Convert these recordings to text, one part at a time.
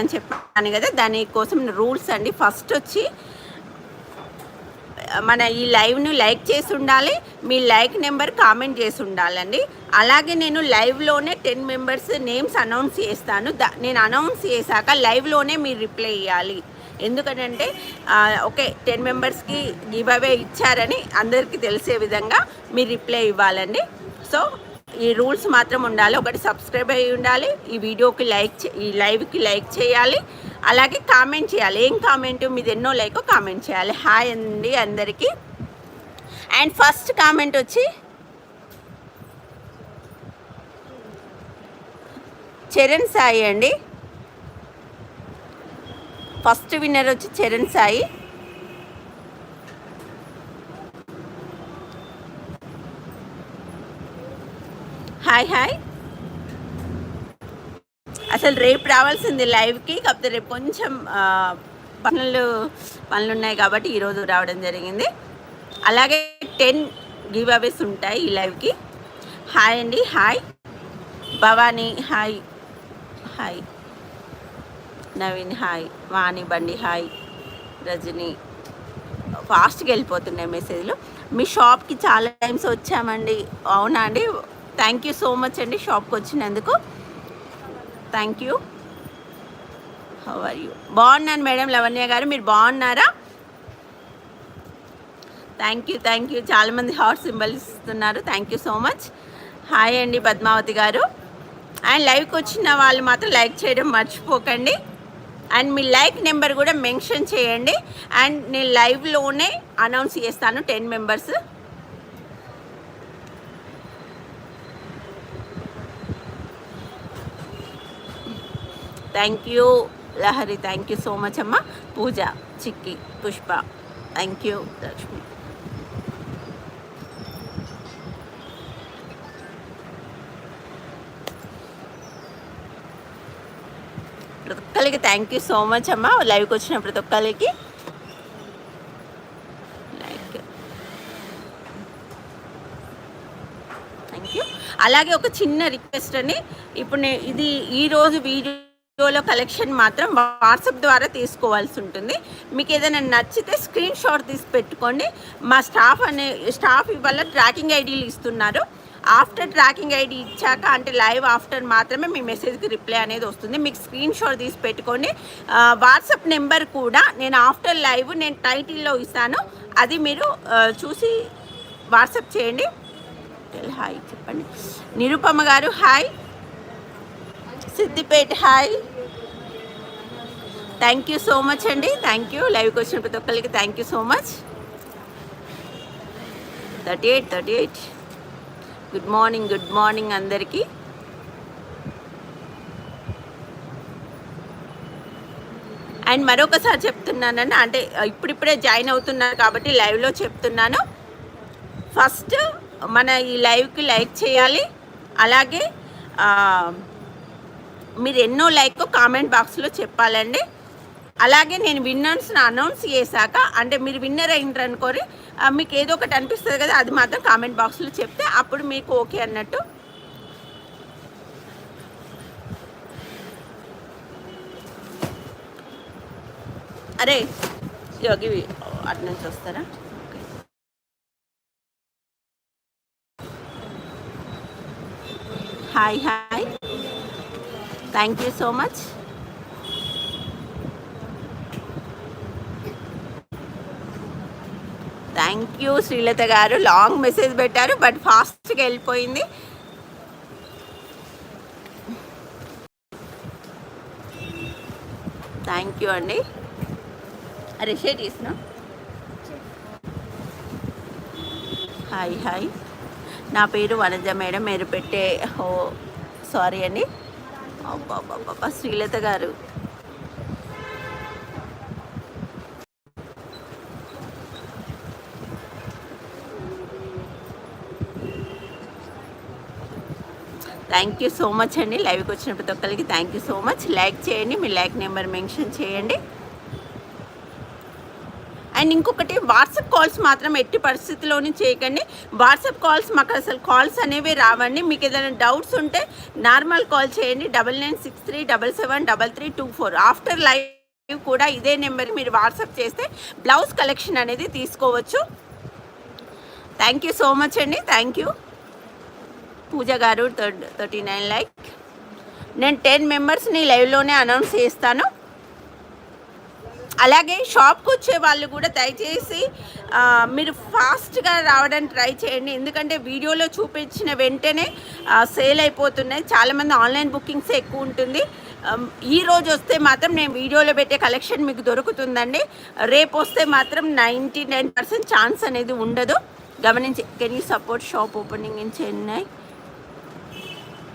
అని చెప్పాను కదా దానికోసం రూల్స్ అండి. ఫస్ట్ వచ్చి మన ఈ లైవ్ను లైక్ చేసి ఉండాలి మీ లైక్ నెంబర్ కామెంట్ చేసి ఉండాలండి. అలాగే నేను లైవ్లోనే టెన్ మెంబర్స్ నేమ్స్ అనౌన్స్ చేస్తాను. నేను అనౌన్స్ చేశాక లైవ్లోనే మీరు రిప్లై ఇవ్వాలి ఎందుకంటే ఓకే టెన్ మెంబర్స్కి గివ్ అవే ఇచ్చారని అందరికీ తెలిసే విధంగా మీరు రిప్లై ఇవ్వాలండి. సో ఈ రూల్స్ మాత్రం ఉండాలి. ఒకటి సబ్స్క్రైబ్ అయి ఉండాలి. ఈ వీడియోకి లైక్ ఈ లైవ్కి లైక్ చేయాలి. అలాగే కామెంట్ చేయాలి. ఏం కామెంట్? మీది ఎన్నో లైక్ కామెంట్ చేయాలి. హాయ్ అండి అందరికీ. అండ్ ఫస్ట్ కామెంట్ వచ్చి చరణ్ సాయి అండి. ఫస్ట్ విన్నర్ వచ్చి చరణ్ సాయి. Hi hi. అసలు రేపు రావాల్సింది లైవ్కి కాకపోతే రేపు కొంచెం పనులు పనులు ఉన్నాయి కాబట్టి ఈరోజు రావడం జరిగింది. అలాగే టెన్ గివ్ అవేస్ ఉంటాయి ఈ లైవ్కి. హాయ్ అండి hi. Bhavani hi. Hi. Naveen hi. Vani Bandi hi. Rajani. ఫాస్ట్గా వెళ్ళిపోతున్నాయి మెసేజ్లు. మీ షాప్కి చాలా టైమ్స్ వచ్చామండి. అవునా అండి? థ్యాంక్ యూ సో మచ్ అండి షాప్కి వచ్చినందుకు. Thank you. How are you బాగున్నాను మేడం లవణ్య గారు మీరు బాగున్నారా? థ్యాంక్ యూ థ్యాంక్ యూ చాలామంది హార్ట్ సింబల్స్ ఇస్తున్నారు. Thank you so much hi అండి పద్మావతి గారు. అండ్ లైవ్కి వచ్చిన వాళ్ళు మాత్రం లైక్ చేయడం మర్చిపోకండి. అండ్ మీ లైక్ నెంబర్ కూడా మెన్షన్ చేయండి. అండ్ నేను లైవ్లోనే అనౌన్స్ చేస్తాను ten members. Thank you Lahari thank you so much అమ్మ పూజ చిక్కి పుష్ప థ్యాంక్ యూ లక్ష్మి ప్రతి ఒక్కరికి థ్యాంక్ యూ సో మచ్ అమ్మ లైవ్కి వచ్చిన ప్రతి ఒక్కరికి. థ్యాంక్ యూ అలాగే ఒక చిన్న రిక్వెస్ట్ అని ఇప్పుడు నేను ఇది ఈరోజు వీడియో వీడియోలో కలెక్షన్ మాత్రం వాట్సాప్ ద్వారా తీసుకోవాల్సి ఉంటుంది. మీకు ఏదైనా నచ్చితే స్క్రీన్ షాట్ తీసి పెట్టుకోండి. మా స్టాఫ్ అనే స్టాఫ్ ఇవాళ ట్రాకింగ్ ఐడీలు ఇస్తున్నారు. ఆఫ్టర్ ట్రాకింగ్ ఐడి ఇచ్చాక అంటే లైవ్ ఆఫ్టర్ మాత్రమే మీ మెసేజ్కి రిప్లై అనేది వస్తుంది. మీకు స్క్రీన్ షాట్ తీసి పెట్టుకోండి. వాట్సాప్ నెంబర్ కూడా నేను ఆఫ్టర్ లైవ్ నేను టైటిల్లో ఇస్తాను. అది మీరు చూసి వాట్సాప్ చేయండి. హాయ్ చెప్పండి. Nirupama garu hi Siddipet. Hi. Thank you so much అండి. థ్యాంక్ యూ లైవ్కి వచ్చిన ప్రతి ఒక్కరికి thank you so much thirty eight thirty eight good morning good morning అందరికీ. అండ్ మరొకసారి చెప్తున్నానండి అంటే ఇప్పుడిప్పుడే జాయిన్ అవుతున్నారు కాబట్టి లైవ్లో చెప్తున్నాను. ఫస్ట్ మన ఈ లైవ్కి లైక్ చేయాలి. అలాగే మీరు ఎన్నో లైక్ కామెంట్ బాక్స్లో చెప్పాలండి. అలాగే నేను విన్నర్స్ని అనౌన్స్ చేశాక అంటే మీరు విన్నర్ అయినారు అనుకోరి మీకు ఏదో ఒకటి అనిపిస్తుంది కదా అది మాత్రం కామెంట్ బాక్స్లో చెప్తే అప్పుడు మీకు ఓకే అన్నట్టు. అరే యోగి అటు నుంచి వస్తారా? Hi hi. Thank you so much thank you Srilatha garu. Long message పెట్టారు బట్ ఫాస్ట్గా వెళ్ళిపోయింది. థ్యాంక్ యూ అండి. అరే షేర్ చేసిన హాయ్ హాయ్ నా పేరు వనజ మేడం. మీరు పెట్టే ఓ సారీ అండి. అబ్బాబ్బాబ్బా శ్రీలత గారు. థ్యాంక్ యూ సో మచ్ అండి. లైవ్కి వచ్చిన ప్రతి ఒక్కరికి thank you so much like చేయండి మీ లైక్ నెంబర్ మెన్షన్ చేయండి. అండ్ ఇంకొకటి వాట్సాప్ కాల్స్ మాత్రం ఎట్టి పరిస్థితిలోని చేయకండి. వాట్సాప్ కాల్స్ మాకు అసలు కాల్స్ అనేవి రావండి. మీకు ఏదైనా డౌట్స్ ఉంటే నార్మల్ కాల్ చేయండి. Double nine six three double seven double three two four. After live కూడా ఇదే నెంబర్ మీరు వాట్సాప్ చేస్తే బ్లౌజ్ కలెక్షన్ అనేది తీసుకోవచ్చు. థ్యాంక్ యూ సో మచ్ అండి. Thank you Pooja garu thirty nine like. నేను టెన్ మెంబర్స్ని లైవ్లోనే అనౌన్స్ చేస్తాను. అలాగే షాప్కి వచ్చే వాళ్ళు కూడా దయచేసి మీరు ఫాస్ట్గా రావడానికి ట్రై చేయండి. ఎందుకంటే వీడియోలో చూపించిన వెంటనే సేల్ అయిపోతున్నాయి. చాలామంది ఆన్లైన్ బుకింగ్స్ ఎక్కువ ఉంటుంది. ఈ రోజు వస్తే మాత్రం నేను వీడియోలో పెట్టే కలెక్షన్ మీకు దొరుకుతుందండి. రేపు వస్తే మాత్రం నైంటీ నైన్ పర్సెంట్ ఛాన్స్ అనేది ఉండదు. గమనించి can you support shop opening in Chennai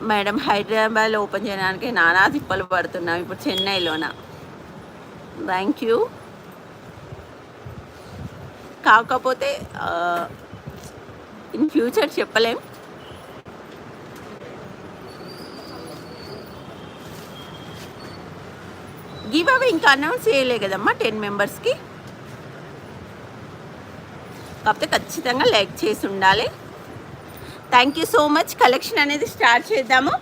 madam హైదరాబాద్లో ఓపెన్ చేయడానికి నానా తిప్పలు పడుతున్నాం. ఇప్పుడు చెన్నైలోన? థ్యాంక్ యూ కాకపోతే ఇన్ ఫ్యూచర్ చెప్పలేం. గివ్ అవే ఇంకా అనౌన్స్ చేయలే కదమ్మా టెన్ మెంబర్స్కి కాకపోతే ఖచ్చితంగా లైక్ చేసి ఉండాలి. Thank you so much collection అనేది స్టార్ట్ చేద్దాము.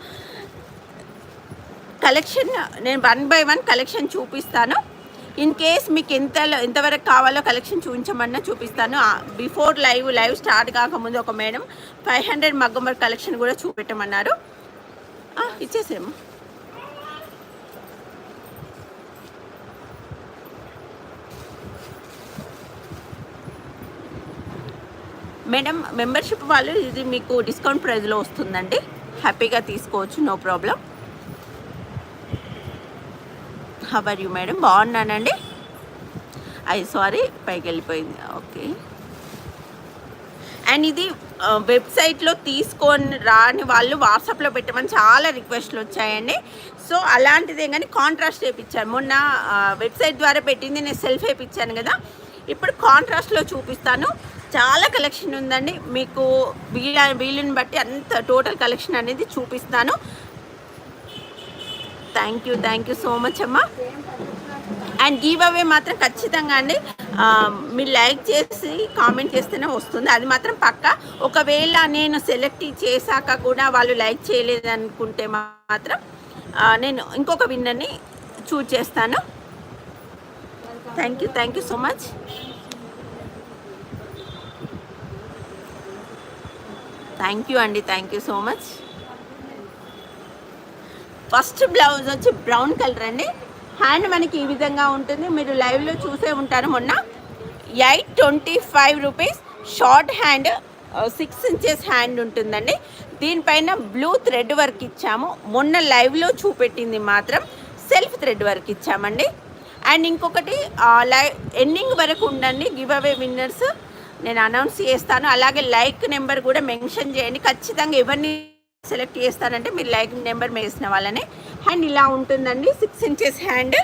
కలెక్షన్ నేను వన్ బై వన్ కలెక్షన్ చూపిస్తాను. ఇన్ కేస్ మీకు ఎంత ఎంతవరకు కావాలో కలెక్షన్ చూపించమన్నా చూపిస్తాను. బిఫోర్ లైవ్ లైవ్ స్టార్ట్ కాకముందు ఒక మేడం ఫైవ్ హండ్రెడ్ మగ్గంబర్ కలెక్షన్ కూడా చూపెట్టమన్నారు. ఆ, ఇచ్చేసేమో మేడం మెంబర్షిప్ వాళ్ళు ఇది మీకు డిస్కౌంట్ ప్రైస్లో వస్తుందండి. హ్యాపీగా తీసుకోవచ్చు no problem how are you madam బాగున్నానండి? ఐ సారీ పైకి వెళ్ళిపోయింది ఓకే అండ్ ఇది వెబ్సైట్లో తీసుకొని రాని వాళ్ళు వాట్సాప్లో పెట్టమని చాలా రిక్వెస్ట్లు వచ్చాయండి. సో అలాంటిదే కానీ కాంట్రాస్ట్ వేయించాను మొన్న వెబ్సైట్ ద్వారా పెట్టింది నేను సెల్ఫ్ వేయించాను కదా. ఇప్పుడు కాంట్రాస్ట్లో చూపిస్తాను. చాలా కలెక్షన్ ఉందండి. మీకు వీళ్ళ వీళ్ళని బట్టి అంత టోటల్ కలెక్షన్ అనేది చూపిస్తాను. Thank you thank you so much అమ్మా. అండ్ గివ్ అవే మాత్రం ఖచ్చితంగా అండి. మీరు లైక్ చేసి కామెంట్ చేస్తేనే వస్తుంది. అది మాత్రం పక్క. ఒకవేళ నేను సెలెక్ట్ చేశాక కూడా వాళ్ళు లైక్ చేయలేదనుకుంటే మాత్రం నేను ఇంకొక విన్నర్ని చూజ్ చేస్తాను. Thank you thank you so much thank you అండి thank you so much first blouse వచ్చి బ్రౌన్ కలర్ అండి. హ్యాండ్ మనకి ఈ విధంగా ఉంటుంది. మీరు లైవ్లో చూసే ఉంటారు మొన్న. Eight twenty five rupees. Short hand six inches hand ఉంటుందండి. దీనిపైన బ్లూ థ్రెడ్ వర్క్ ఇచ్చాము. మొన్న లైవ్లో చూపెట్టింది మాత్రం సెల్ఫ్ థ్రెడ్ వర్క్ ఇచ్చామండి. అండ్ ఇంకొకటి లైవ్ ఎండింగ్ వరకు ఉండండి. Give away winners. నేను అనౌన్స్ చేస్తాను. అలాగే లైక్ నెంబర్ కూడా మెన్షన్ చేయండి. ఖచ్చితంగా ఎవరిని సెలెక్ట్ చేస్తానంటే మీరు లైక్ నెంబర్ వేసిన వాళ్ళని. హ్యాండ్ ఇలా ఉంటుందండి. సిక్స్ ఇంచెస్ హ్యాండ్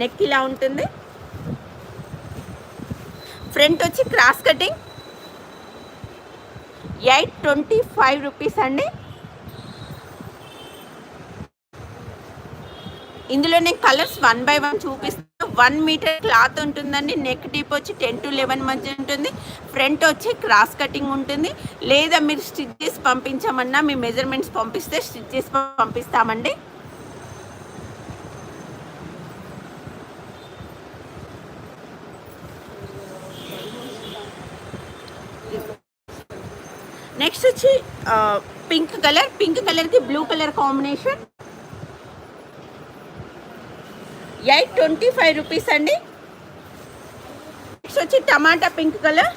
నెక్ ఇలా ఉంటుంది. ఫ్రంట్ వచ్చి cross cutting eight twenty five rupees అండి. ఇందులో నేను కలర్స్ వన్ బై వన్ చూపిస్తాను. వన్ మీటర్ క్లాత్ ఉంటుందండి. నెక్ డీప్ వచ్చి టెన్ టు లెవెన్ మధ్య ఉంటుంది. ఫ్రంట్ వచ్చి క్రాస్ కటింగ్ ఉంటుంది. లేదా మీరు స్టిచ్ చేసి పంపించమన్నా మీ మెజర్మెంట్స్ పంపిస్తే స్టిచ్ చేసి పంపిస్తామండి. నెక్స్ట్ వచ్చి పింక్ కలర్. పింక్ కలర్కి blue colour combination. Eight twenty five rupees అండి. నెక్స్ట్ వచ్చి టమాటా pink colour.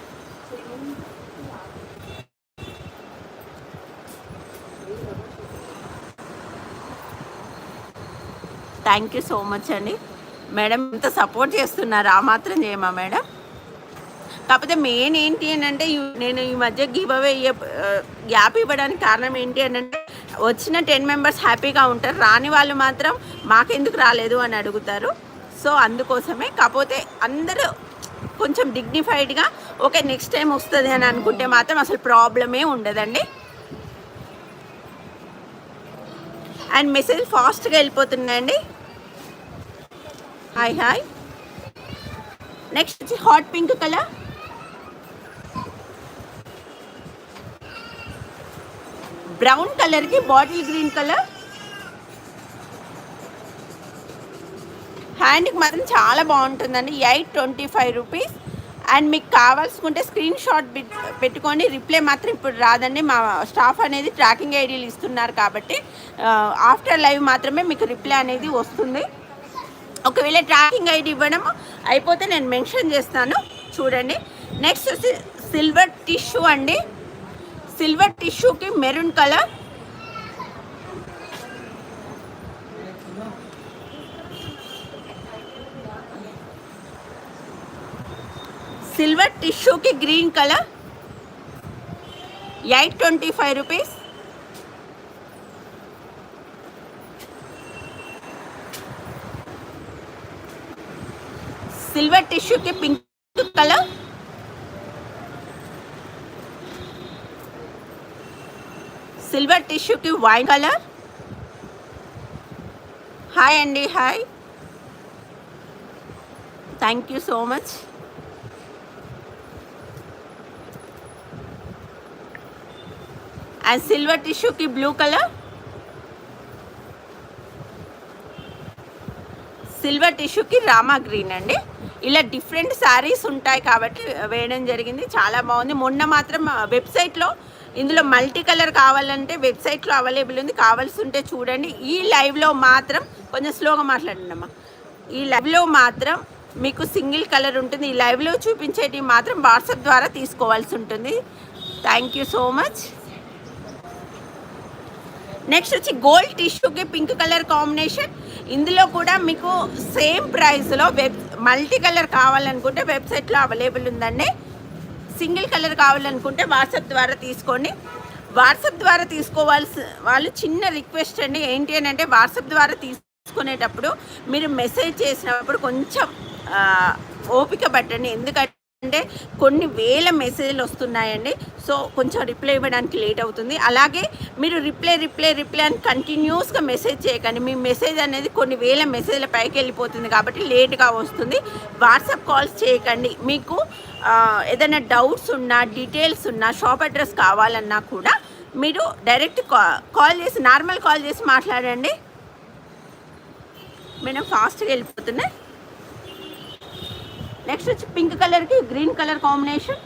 Thank you so much అండి. మేడం ఇంత సపోర్ట్ చేస్తున్నారు ఆ మాత్రం చేయమా మేడం కాకపోతే మెయిన్ ఏంటి అని అంటే నేను ఈ మధ్య గివ్ అవే గ్యాప్ ఇవ్వడానికి కారణం ఏంటి అని అంటే వచ్చిన టెన్ మెంబర్స్ హ్యాపీగా ఉంటారు. రాని వాళ్ళు మాత్రం మాకెందుకు రాలేదు అని అడుగుతారు. సో అందుకోసమే కాకపోతే అందరూ కొంచెం డిగ్నిఫైడ్గా ఓకే నెక్స్ట్ టైం వస్తుంది అని అనుకుంటే మాత్రం అసలు ప్రాబ్లమే ఉండదండి. అండ్ మెసేజ్ ఫాస్ట్గా వెళ్ళిపోతుందండి హాయ్ హాయ్ నెక్స్ట్ వచ్చి హాట్ పింక్ కలర్ బ్రౌన్ కలర్కి బాటిల్ గ్రీన్ కలర్. హ్యాండ్కి మాత్రం చాలా బాగుంటుందండి. Eight twenty five rupees and మీకు కావాల్సుకుంటే స్క్రీన్ షాట్ పెట్టుకొని రిప్లై మాత్రం ఇప్పుడు రాదండి. మా స్టాఫ్ అనేది ట్రాకింగ్ ఐడీలు ఇస్తున్నారు కాబట్టి ఆఫ్టర్ లైవ్ మాత్రమే మీకు రిప్లై అనేది వస్తుంది. ఒకవేళ ట్రాకింగ్ ఐడి ఇవ్వడం అయిపోతే నేను మెన్షన్ చేస్తాను. చూడండి. నెక్స్ట్ వచ్చి సిల్వర్ టిష్యూ అండి. సిల్వర్ టిష్యూకి maroon colour silver టిష్యూకి green colour eight twenty five rupees silver టిష్యూకి pink colour silver టిష్యూకి వైట్ కలర్? హాయ్ అండి hi. Thank you so much and silver టిష్యూకి blue colour silver టిష్యూకి Rama green అండి. ఇలా different saris ఉంటాయి కాబట్టి వేయడం జరిగింది. చాలా బాగుంది. మొన్న మాత్రం వెబ్సైట్లో ఇందులో మల్టీ కలర్ కావాలంటే వెబ్సైట్లో అవైలబుల్ ఉంది. కావాల్సి ఉంటే చూడండి. ఈ లైవ్లో మాత్రం కొంచెం స్లోగా మాట్లాడండి అమ్మా ఈ లైవ్లో మాత్రం మీకు సింగిల్ కలర్ ఉంటుంది. ఈ లైవ్లో చూపించేటివి మాత్రం వాట్సాప్ ద్వారా తీసుకోవాల్సి ఉంటుంది. Thank you so much next వచ్చి గోల్డ్ టిష్యూకి పింక్ కలర్ కాంబినేషన్ ఇందులో కూడా మీకు సేమ్ ప్రైస్లో వెబ్ మల్టీ కలర్ కావాలనుకుంటే వెబ్సైట్లో అవైలబుల్ ఉందండి. సింగిల్ కలర్ కావాలనుకుంటే వాట్సాప్ ద్వారా తీసుకోండి. వాట్సాప్ ద్వారా తీసుకోవాల్సి వాళ్ళు చిన్న రిక్వెస్ట్ అండి. ఏంటి అని అంటే వాట్సాప్ ద్వారా తీసుకునేటప్పుడు మీరు మెసేజ్ చేసినప్పుడు కొంచెం ఓపిక పట్టండి. ఎందుకంటే అంటే కొన్ని వేల మెసేజ్లు వస్తున్నాయండి. సో కొంచెం రిప్లై ఇవ్వడానికి లేట్ అవుతుంది. అలాగే మీరు రిప్లై రిప్లై రిప్లై అని కంటిన్యూస్గా మెసేజ్ చేయకండి. మీ మెసేజ్ అనేది కొన్ని వేల మెసేజ్ల పైకి వెళ్ళిపోతుంది కాబట్టి లేట్గా వస్తుంది. వాట్సాప్ కాల్స్ చేయకండి. మీకు ఏదైనా డౌట్స్ ఉన్నా డీటెయిల్స్ ఉన్నా షాప్ అడ్రస్ కావాలన్నా కూడా మీరు డైరెక్ట్ కాల్ చేసి నార్మల్ కాల్ చేసి మాట్లాడండి. మేడం ఫాస్ట్గా వెళ్ళిపోతున్నాయి. నెక్స్ట్ వచ్చి పింక్ కలర్కి గ్రీన్ కలర్ కాంబినేషన్.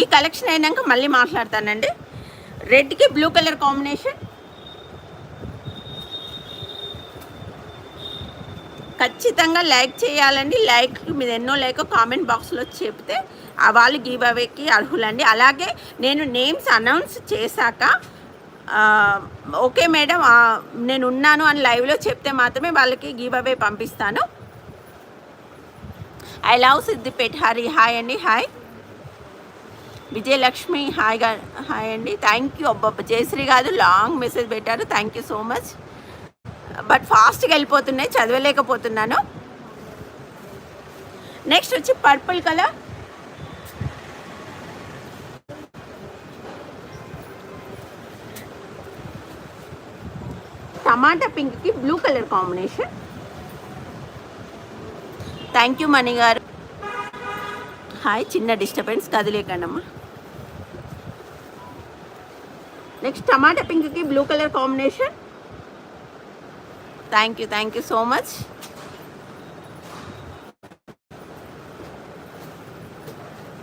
ఈ కలెక్షన్ అయినాక మళ్ళీ మాట్లాడతానండి. రెడ్కి బ్లూ కలర్ కాంబినేషన్. ఖచ్చితంగా లైక్ చేయాలండి. లైక్ మీరు ఎన్నో లైక్ కామెంట్ బాక్స్లో చెప్తే వాళ్ళు గివ్ అవేకి అర్హులండి. అలాగే నేను నేమ్స్ అనౌన్స్ చేశాక ఓకే మేడం నేను ఉన్నాను అని లైవ్లో చెప్తే మాత్రమే వాళ్ళకి గివ్ అవే పంపిస్తాను. I love Siddipet. Hari hi అండి హాయ్. విజయలక్ష్మి హాయ్ హాయ్ అండి. థ్యాంక్ యూ అబ్బబ్బ. జయశ్రీ కాదు లాంగ్ మెసేజ్ పెట్టారు. Thank you so much. But ఫాస్ట్గా వెళ్ళిపోతున్నాయి చదవలేకపోతున్నాను. నెక్స్ట్ వచ్చి పర్పుల్ కలర్. టమాటా పింక్కి blue colour combination. Thank you Mani garu. Hi చిన్న డిస్టర్బెన్స్ కదిలేకండమ్మా. నెక్స్ట్ టమాటా పింక్కి blue colour combination. Thank you thank you so much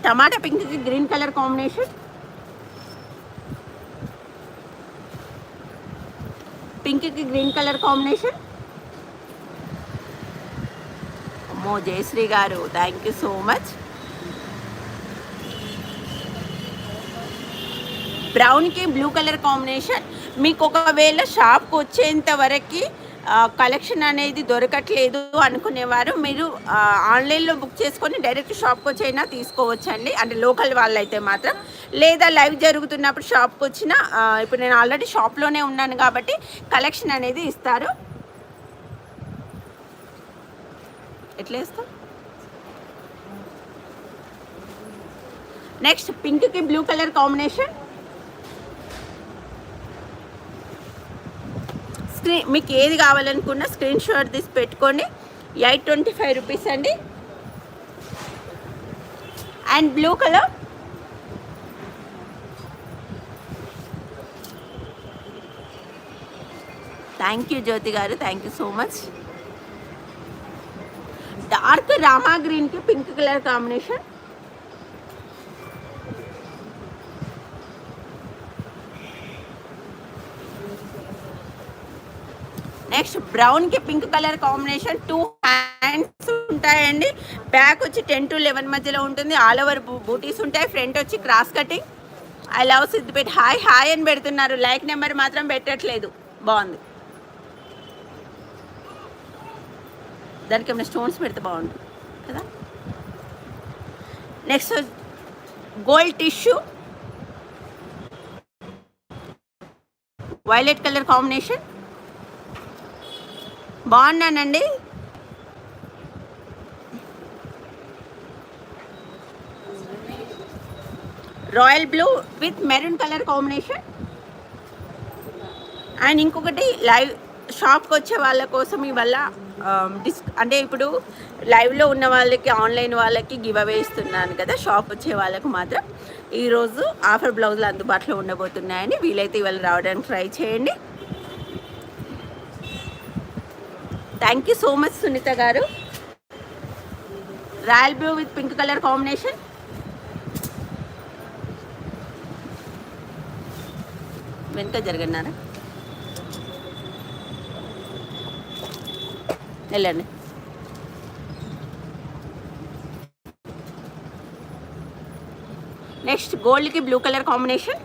టమాటా పింక్కి గ్రీన్ కలర్ కాంబినేషన్ పింక్కి గ్రీన్ కలర్ కాంబినేషన్ అమ్మో Jayashree garu thank you so much బ్రౌన్కి blue colour combination మీకు ఒకవేళ షాప్కి వచ్చేంత వరకు కలెక్షన్ అనేది దొరకట్లేదు అనుకునేవారు. మీరు ఆన్లైన్లో బుక్ చేసుకొని డైరెక్ట్ షాప్కి వచ్చైనా తీసుకోవచ్చండి. అంటే లోకల్ వాళ్ళైతే మాత్రం. లేదా లైవ్ జరుగుతున్నప్పుడు షాప్కి వచ్చిన ఇప్పుడు నేను ఆల్రెడీ షాప్లోనే ఉన్నాను కాబట్టి కలెక్షన్ అనేది ఇస్తారు. ఎట్లా ఇస్తాం నెక్స్ట్ పింక్కి బ్లూ కలర్ కాంబినేషన్. స్క్రీన్ మీకు ఏది కావాలనుకున్నా స్క్రీన్ షాట్ తీసి పెట్టుకోండి. ఎయిట్ ట్వంటీ ఫైవ్ రూపీస్ అండి. And blue colour. Thank you Jyothi garu. Thank you so much dark Rama గ్రీన్కి pink colour combination next బ్రౌన్కి pink colour combination two hands ఉంటాయండి. Back వచ్చి ten to eleven మధ్యలో ఉంటుంది. All over బూటీస్ ఉంటాయి. Front వచ్చి cross cutting. I love Siddipet hi hi అని పెడుతున్నారు. Like number మాత్రం పెట్టట్లేదు. బాగుంది. దానికి ఏమైనా స్టోన్స్ పెడితే బాగుంటుంది కదా? Next gold tissue. Violet colour combination. బాగున్నానండి. Royal blue with maroon colour combination. And ఇంకొకటి లైవ్ షాప్కి వచ్చే వాళ్ళ కోసం ఇవల్ల డిస్ అంటే ఇప్పుడు లైవ్లో ఉన్న వాళ్ళకి ఆన్లైన్ వాళ్ళకి గివ్ అవే ఇస్తున్నాను కదా షాప్ వచ్చే వాళ్ళకు మాత్రం. ఈరోజు ఆఫర్ బ్లౌజులు అందుబాటులో ఉండబోతున్నాయని వీలైతే ఇవాళ రావడానికి ట్రై చేయండి. Thank you so much Sunitha garu. Royal blue with pink colour combination వెనుక జరగన్నారా? వెళ్ళండి. Next గోల్డ్కి blue colour combination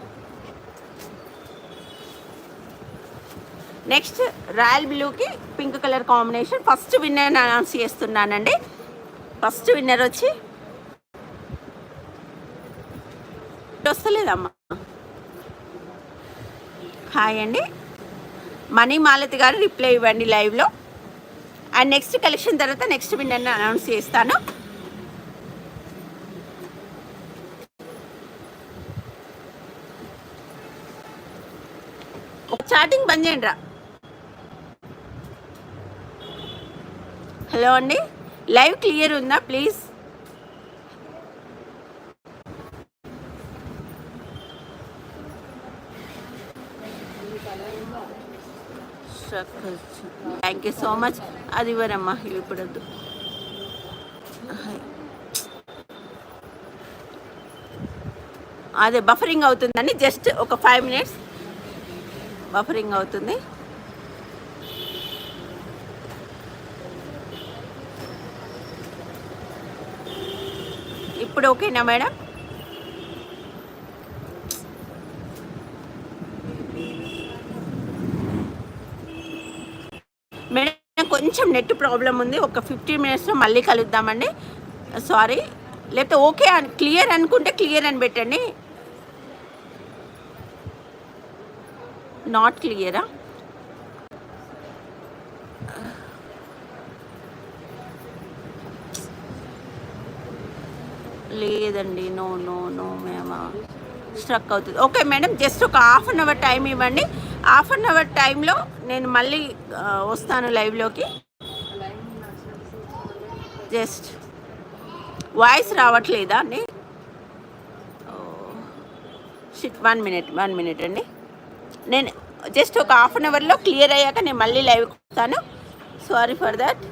next royal బ్లూకి pink colour combination. First winner announce చేస్తున్నానండి. ఫస్ట్ విన్నర్ వచ్చి వస్తలేదమ్మా. హాయ్ అండి. మనీ మాలతి గారు రిప్లై ఇవ్వండి లైవ్లో అండ్ నెక్స్ట్ కలెక్షన్ తర్వాత నెక్స్ట్ విన్నర్ని అనౌన్స్ చేస్తాను. ఒక చాటింగ్ బంద్ చేయండి రా. హలో అండి. లైవ్ క్లియర్ ఉందా please? Thank you so much అది ఇవ్వరమ్మా ఇవి ఇప్పుడు వద్దు. అదే బఫరింగ్ అవుతుందని జస్ట్ ఒక ఫైవ్ మినిట్స్ బఫరింగ్ అవుతుంది. ఇప్పుడు ఓకేనా మేడం? మేడం కొంచెం నెట్ ప్రాబ్లం ఉంది. ఒక ఫిఫ్టీన్ మినిట్స్లో మళ్ళీ కలుద్దామండి. సారీ. లేకపోతే ఓకే అని క్లియర్ అనుకుంటే క్లియర్ అని పెట్టండి. నాట్ క్లియరా? లేదండి. నో నో నో మేము స్ట్రక్ అవుతుంది. ఓకే మేడం జస్ట్ ఒక హాఫ్ అన్ అవర్ టైం ఇవ్వండి. హాఫ్ అన్ అవర్ టైంలో నేను మళ్ళీ వస్తాను లైవ్లోకి. జస్ట్ వాయిస్ రావట్లేదా అండి? Shit one minute one minute అండి. నేను జస్ట్ ఒక హాఫ్ అన్ అవర్లో క్లియర్ అయ్యాక నేను మళ్ళీ లైవ్కి వస్తాను. Sorry for that.